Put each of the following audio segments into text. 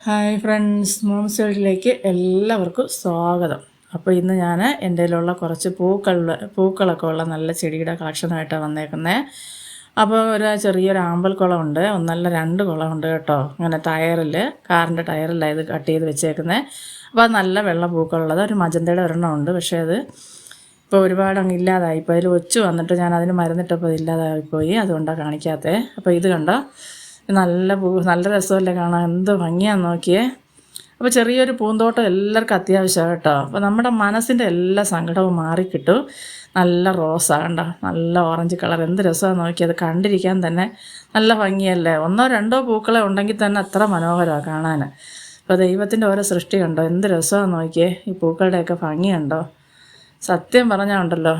Hi friends moms വീട്ടിലേക്ക് എല്ലാവർക്കും സ്വാഗതം. അപ്പോൾ ഇന്ന് ഞാൻ എന്റെ കയ്യിലുള്ള കുറച്ച് പൂക്കളുടെ പൂക്കളൊക്കെ ഉള്ള നല്ല ചെടിയുടെ കളക്ഷനായിട്ടാണ് വന്നേക്കുന്നത് അപ്പോൾ ഒരു ചെറിയൊരു ആമ്പൽ കുളമുണ്ട് ഒന്നല്ല രണ്ട് കുളമുണ്ട് കേട്ടോ ഇങ്ങനെ ടയറിൽ കാറിന്റെ ടയറിലായത് കട്ട് ചെയ്ത് വെച്ചേക്കുന്നത് അപ്പോൾ അത് നല്ല വെള്ള പൂക്കളുള്ളത് ഒരു മജന്തയുടെ ഒരെണ്ണം ഉണ്ട് പക്ഷേ അത് ഇപ്പോൾ ഒരുപാട് അങ്ങ് ഇല്ലാതായി ഇപ്പോൾ അതിൽ ഒച്ചു വന്നിട്ട് ഞാൻ അതിന് മരുന്നിട്ടപ്പോൾ ഇല്ലാതായിപ്പോയി അതുകൊണ്ടാണ് കാണിക്കാത്തത്. അപ്പോൾ ഇത് കണ്ടോ? നല്ല പൂ നല്ല രസമല്ലേ കാണാൻ. എന്ത് ഭംഗിയാന്ന് നോക്കിയേ. അപ്പോൾ ചെറിയൊരു പൂന്തോട്ടം എല്ലാവർക്കും അത്യാവശ്യമാണ് കേട്ടോ. അപ്പോൾ നമ്മുടെ മനസ്സിന്റെ എല്ലാ സങ്കടവും മാറിക്കിട്ടും. നല്ല റോസാണ് കണ്ടോ. നല്ല ഓറഞ്ച് കളർ. എന്ത് രസമാണെന്ന് നോക്കിയത് കണ്ടിരിക്കാൻ തന്നെ നല്ല ഭംഗിയല്ലേ. ഒന്നോ രണ്ടോ പൂക്കളെ ഉണ്ടെങ്കിൽ തന്നെ അത്ര മനോഹരമാണ് കാണാൻ അപ്പോൾ ദൈവത്തിന്റെ ഓരോ സൃഷ്ടി കണ്ടോ. എന്ത് രസമാണ് നോക്കിയേ. ഈ പൂക്കളുടെയൊക്കെ ഭംഗിയുണ്ടോ സത്യം പറഞ്ഞാൽ ഉണ്ടല്ലോ.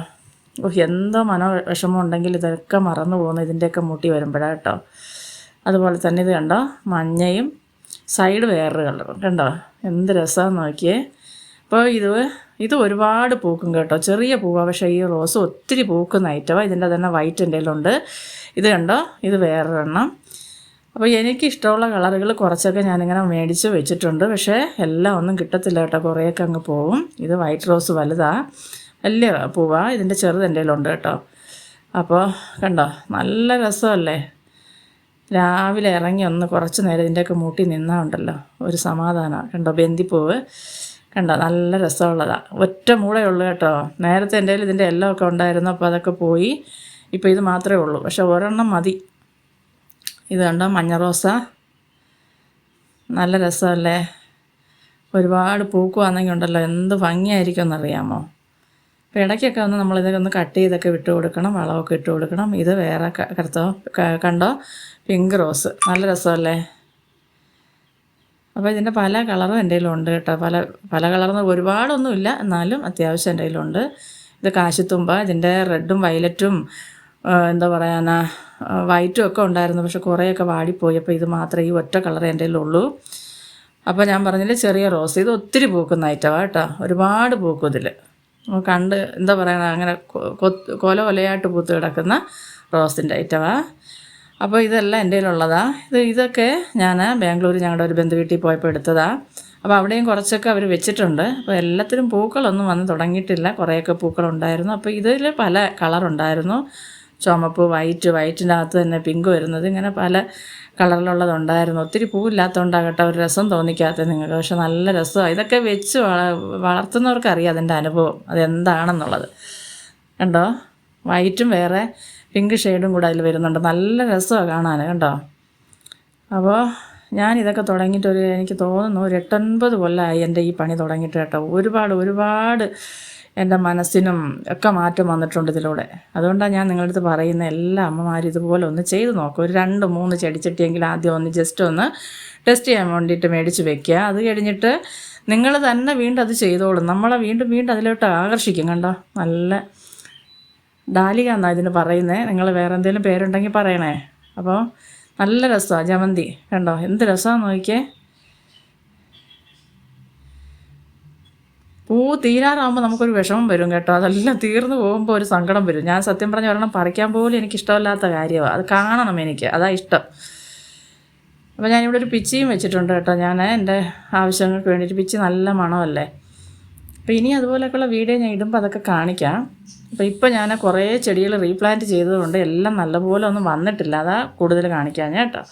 ഓഹ് എന്തോ മനോ വിഷമം ഉണ്ടെങ്കിൽ ഇതൊക്കെ മറന്നു പോകുന്നു ഇതിന്റെയൊക്കെ മുട്ടി വരുമ്പോഴാണ് കേട്ടോ. അതുപോലെ തന്നെ ഇത് കണ്ടോ? മഞ്ഞയും സൈഡ് വേറൊരു കളറും കണ്ടോ? എന്ത് രസമാണെന്ന് നോക്കിയേ. അപ്പോൾ ഇത് ഇത് ഒരുപാട് പൂക്കും കേട്ടോ. ചെറിയ പൂവാണ് പക്ഷേ ഈ റോസ് ഒത്തിരി പൂക്കുന്ന ഐറ്റമാണ് ഇതിന്റെ തന്നെ വൈറ്റ് എന്തെങ്കിലും ഉണ്ട് ഇത് കണ്ടോ? ഇത് വേറൊരെണ്ണം. അപ്പോൾ എനിക്കിഷ്ടമുള്ള കളറുകൾ കുറച്ചൊക്കെ ഞാനിങ്ങനെ മേടിച്ച് വെച്ചിട്ടുണ്ട്. പക്ഷേ എല്ലാം ഒന്നും കിട്ടത്തില്ല കേട്ടോ. കുറേയൊക്കെ അങ്ങ് പോവും. ഇത് വൈറ്റ് റോസ് വലുതാണ് വലിയ പൂവാണ് ഇതിന്റെ ചെറുത് എന്തെങ്കിലും ഉണ്ട് കേട്ടോ. അപ്പോൾ കണ്ടോ? നല്ല രസമല്ലേ? രാവിലെ ഇറങ്ങി ഒന്ന് കുറച്ച് നേരം ഇതിന്റെയൊക്കെ മൂട്ടി നിന്നാണ്ടല്ലോ ഒരു സമാധാനമാണ് കണ്ടോ ബന്ദിപ്പൂവ്? കണ്ടോ നല്ല രസമുള്ളതാണ് ഒറ്റ മൂടേ ഉള്ളൂ കേട്ടോ. നേരത്തെ എന്റെ ഇതിന്റെ എല്ലാം ഒക്കെ ഉണ്ടായിരുന്നു അപ്പോൾ അതൊക്കെ പോയി. ഇപ്പോൾ ഇത് മാത്രമേ ഉള്ളൂ. പക്ഷെ ഒരെണ്ണം മതി. ഇത് കണ്ടോ മഞ്ഞ റോസ. നല്ല രസമല്ലേ? ഒരുപാട് പൂക്കുവാണെങ്കിൽ ഉണ്ടല്ലോ എന്ത് ഭംഗിയായിരിക്കും എന്നറിയാമോ അപ്പോൾ ഇടയ്ക്കൊക്കെ ഒന്ന് നമ്മളിതൊക്കെ ഒന്ന് കട്ട് ചെയ്തൊക്കെ വിട്ട് കൊടുക്കണം വളമൊക്കെ ഇട്ട് കൊടുക്കണം. ഇത് വേറെ കറുത്തോ കണ്ടോ? പിങ്ക് റോസ് നല്ല രസമല്ലേ? അപ്പോൾ ഇതിന്റെ പല കളറും എന്റെ കയ്യിലുണ്ട് കേട്ടോ. പല പല കളറൊന്നും ഒരുപാടൊന്നുമില്ല. എന്നാലും അത്യാവശ്യം എന്റെ കയ്യിലുണ്ട്. ഇത് കാശിത്തുമ്പ ഇതിന്റെ റെഡും വയലറ്റും എന്താ പറയാനാ വൈറ്റും ഒക്കെ ഉണ്ടായിരുന്നു. പക്ഷെ കുറേയൊക്കെ വാടിപ്പോയി. അപ്പോൾ ഇത് മാത്രമേ ഈ ഒറ്റ കളർ എന്റെ കയ്യിലുള്ളൂ. അപ്പോൾ ഞാൻ പറഞ്ഞില്ലേ ചെറിയ റോസ് ഇത് ഒത്തിരി പൂക്കുന്ന ഐറ്റമാണ് കേട്ടോ. ഒരുപാട് പൂക്കും ഇതിൽ കണ്ട് എന്താ പറയുക അങ്ങനെ കൊല കൊലയായിട്ട് പൂത്ത് കിടക്കുന്ന റോസിന്റെ ഐറ്റമാണ് അപ്പോൾ ഇതെല്ലാം എന്റെ കയ്യിലുള്ളതാണ് ഇത് ഇതൊക്കെ ഞാൻ ബാംഗ്ലൂർ ഞങ്ങളുടെ ഒരു ബന്ധു വീട്ടിൽ പോയപ്പോൾ എടുത്തതാണ് അപ്പോൾ അവിടെയും കുറച്ചൊക്കെ അവർ വെച്ചിട്ടുണ്ട്. അപ്പോൾ എല്ലാത്തിനും പൂക്കളൊന്നും വന്ന് തുടങ്ങിയിട്ടില്ല. കുറേയൊക്കെ പൂക്കളുണ്ടായിരുന്നു. അപ്പോൾ ഇതിൽ പല കളറുണ്ടായിരുന്നു. ചുമപ്പ് വൈറ്റ് വൈറ്റിന്റെ അകത്ത് തന്നെ പിങ്ക് വരുന്നത്. ഇങ്ങനെ പല കളറിലുള്ളതുണ്ടായിരുന്നു. ഒത്തിരി പൂവില്ലാത്തതുകൊണ്ടാകട്ടെ ഒരു രസം തോന്നിക്കാത്ത നിങ്ങൾക്ക്. പക്ഷെ നല്ല രസമാണ് ഇതൊക്കെ വെച്ച് വളർത്തുന്നവർക്കറിയാം അതിന്റെ അനുഭവം. അതെന്താണെന്നുള്ളത്. കണ്ടോ? വൈറ്റും വേറെ പിങ്ക് ഷെയ്ഡും കൂടെ അതിൽ വരുന്നുണ്ട്. നല്ല രസമാണ് കാണാൻ. കണ്ടോ? അപ്പോൾ ഞാൻ ഇതൊക്കെ തുടങ്ങിയിട്ടൊരു എനിക്ക് തോന്നുന്നു ഒരു എട്ടൊൻപത് കൊല്ലമായി എന്റെ ഈ പണി തുടങ്ങിയിട്ട് കേട്ടോ. ഒരുപാട് ഒരുപാട് എന്റെ മനസ്സിനും ഒക്കെ മാറ്റം വന്നിട്ടുണ്ട് ഇതിലൂടെ. അതുകൊണ്ടാണ് ഞാൻ നിങ്ങളുടെ അടുത്ത് പറയുന്ന എല്ലാ അമ്മമാരും ഇതുപോലെ ഒന്ന് ചെയ്ത് നോക്കും. ഒരു രണ്ട് മൂന്ന് ചെടിച്ചട്ടിയെങ്കിലും ആദ്യം ഒന്ന് ജസ്റ്റ് ഒന്ന് ടെസ്റ്റ് ചെയ്യാൻ വേണ്ടിയിട്ട് മേടിച്ച് വെക്കുക. അത് കഴിഞ്ഞിട്ട് നിങ്ങൾ തന്നെ വീണ്ടും അത് ചെയ്തോളും. നമ്മളെ വീണ്ടും വീണ്ടും അതിലോട്ട് ആകർഷിക്കും കണ്ടോ? നല്ല ഡാലിക എന്നാണ് ഇതിന് പറയുന്നത് നിങ്ങൾ വേറെ എന്തെങ്കിലും പേരുണ്ടെങ്കിൽ പറയണേ. അപ്പോൾ നല്ല രസമാണ്. ജമന്തി കണ്ടോ? എന്ത് രസമാണ് നോക്കിയേ. പൂ തീരാറാകുമ്പോൾ നമുക്കൊരു വിഷമം വരും കേട്ടോ. അതെല്ലാം തീർന്നു പോകുമ്പോൾ ഒരു സങ്കടം വരും. ഞാൻ സത്യം പറഞ്ഞ ഒരെണ്ണം പറിക്കാൻ പോലും എനിക്ക് ഇഷ്ടമല്ലാത്ത കാര്യമാണ് അത് കാണണം എനിക്ക്. അതാ ഇഷ്ടം. അപ്പോൾ ഞാനിവിടെ ഒരു പിച്ചിയും വെച്ചിട്ടുണ്ട് കേട്ടോ. ഞാൻ എന്റെ ആവശ്യങ്ങൾക്ക് വേണ്ടിയിട്ട് പിച്ചി നല്ല മണമല്ലേ. അപ്പോൾ ഇനി അതുപോലെയൊക്കെയുള്ള വീഡിയോ ഞാൻ ഇടുമ്പോൾ അതൊക്കെ കാണിക്കാം. അപ്പോൾ ഇപ്പോൾ ഞാൻ കുറേ ചെടികൾ റീപ്ലാന്റ് ചെയ്തതുകൊണ്ട് എല്ലാം നല്ലപോലെ ഒന്നും വന്നിട്ടില്ല. അതാ കൂടുതൽ കാണിക്കാൻ കേട്ടോ.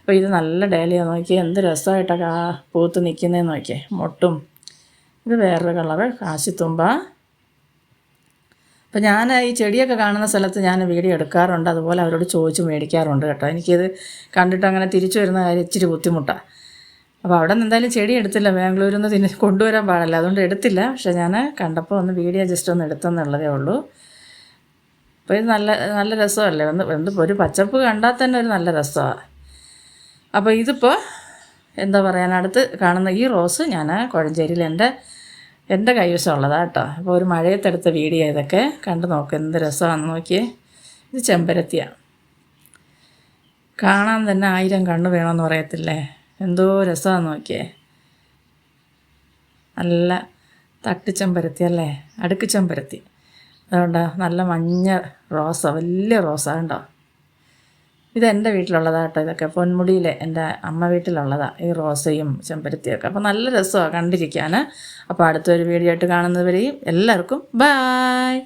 അപ്പോൾ ഇത് നല്ല ഡേലിയാണ് നോക്കിയേ എന്ത് രസമായിട്ടൊക്കെ ആ പൂത്ത് നിൽക്കുന്നതെന്ന് നോക്കിയേ. മൊട്ടും ഇത് വേറൊരു കളറ് കാശിത്തുമ്പ അപ്പം ഞാൻ ഈ ചെടിയൊക്കെ കാണുന്ന സ്ഥലത്ത് ഞാൻ വീഡിയോ എടുക്കാറുണ്ട്. അതുപോലെ അവരോട് ചോദിച്ച് മേടിക്കാറുണ്ട് കേട്ടോ. എനിക്കിത് കണ്ടിട്ട് അങ്ങനെ തിരിച്ചു വരുന്ന കാര്യം ഇച്ചിരി ബുദ്ധിമുട്ടാണ് അപ്പോൾ അവിടെ നിന്ന് എന്തായാലും ചെടി എടുത്തില്ല. ബാംഗ്ലൂരിൽ നിന്ന് തിരി കൊണ്ടുവരാൻ പാടില്ല. അതുകൊണ്ട് എടുത്തില്ല. പക്ഷേ ഞാൻ കണ്ടപ്പോൾ ഒന്ന് വീഡിയോ ജസ്റ്റ് ഒന്ന് എടുത്തെന്നുള്ളതേ ഉള്ളൂ. അപ്പോൾ ഇത് നല്ല നല്ല രസമല്ലേ? ഒന്ന് എന്ത് ഒരു പച്ചപ്പ് കണ്ടാൽ തന്നെ ഒരു നല്ല രസമാണ് അപ്പോൾ ഇതിപ്പോൾ എന്താ പറയാൻ അടുത്ത് കാണുന്ന ഈ റോസ് ഞാൻ കുഴഞ്ചേരിയിൽ എന്റെ എന്റെ കൈവശമുള്ളതാണ് കേട്ടോ. അപ്പോൾ ഒരു മഴയത്തെടുത്ത വീഡിയോ ഇതൊക്കെ കണ്ടു നോക്ക്. എന്ത് രസമാണെന്ന് നോക്കിയേ. ഇത് ചെമ്പരത്തിയാണ് കാണാൻ തന്നെ ആയിരം കണ്ണ് വേണമെന്ന് പറയത്തില്ലേ? എന്തോ രസമാണെന്ന് നോക്കിയേ. നല്ല തട്ടിച്ചെമ്പരത്തി അല്ലേ? അടുക്ക് ചെമ്പരത്തി. അതുകൊണ്ട് നല്ല മഞ്ഞ റോസ. വലിയ റോസാണ് കണ്ടോ? ഇത് എന്റെ വീട്ടിലുള്ളതാണ് കേട്ടോ ഇതൊക്കെ. പൊന്മുടിയിലെ എന്റെ അമ്മ വീട്ടിലുള്ളതാണ് ഈ റോസയും ചെമ്പരത്തിയൊക്കെ. അപ്പോൾ നല്ല രസമാണ് കണ്ടിരിക്കാൻ അപ്പോൾ അടുത്തൊരു വീഡിയോ ആയിട്ട് കാണുന്നവരെയും എല്ലാവർക്കും ബായ്